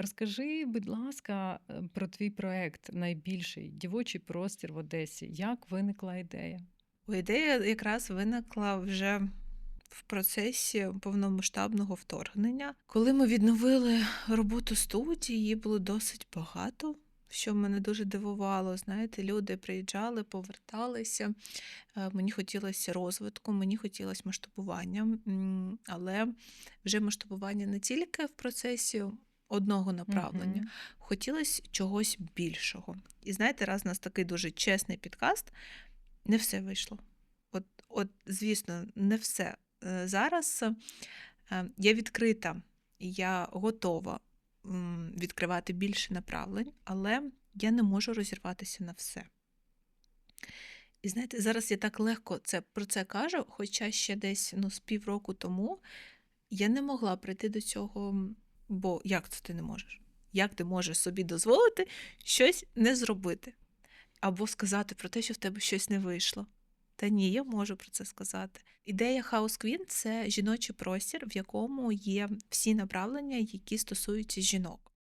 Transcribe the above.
Розкажи, будь ласка, е, про твій проект найбільший дівочий простір в Одесі. Як виникла ідея? Ідея якраз виникла вже в процесі повномасштабного вторгнення. Коли ми відновили роботу студії, її було досить багато, що мене дуже дивувало. Знаєте, люди приїжджали, поверталися. Е, Мені хотілося розвитку, мені хотілося масштабування, але вже масштабування не тільки в процесі одного направлення, Мгм. хотілося чогось більшого. І знаєте, раз у нас такий дуже чесний підкаст, не все вийшло. От, от звісно, не все. Е, Зараз е, я відкрита, я готова відкривати більше направлень, але я не можу розірватися на все. І знаєте, зараз я так легко це, про це кажу, хоча ще десь ну, з півроку тому я не могла прийти до цього, бо як це ти не можеш? Як ти можеш собі дозволити щось не зробити? Або сказати про те, що в тебе щось не вийшло? Та ні, я можу про це сказати. Ідея House Queen – це жіночий простір, в якому є всі направлення, які стосуються жінок.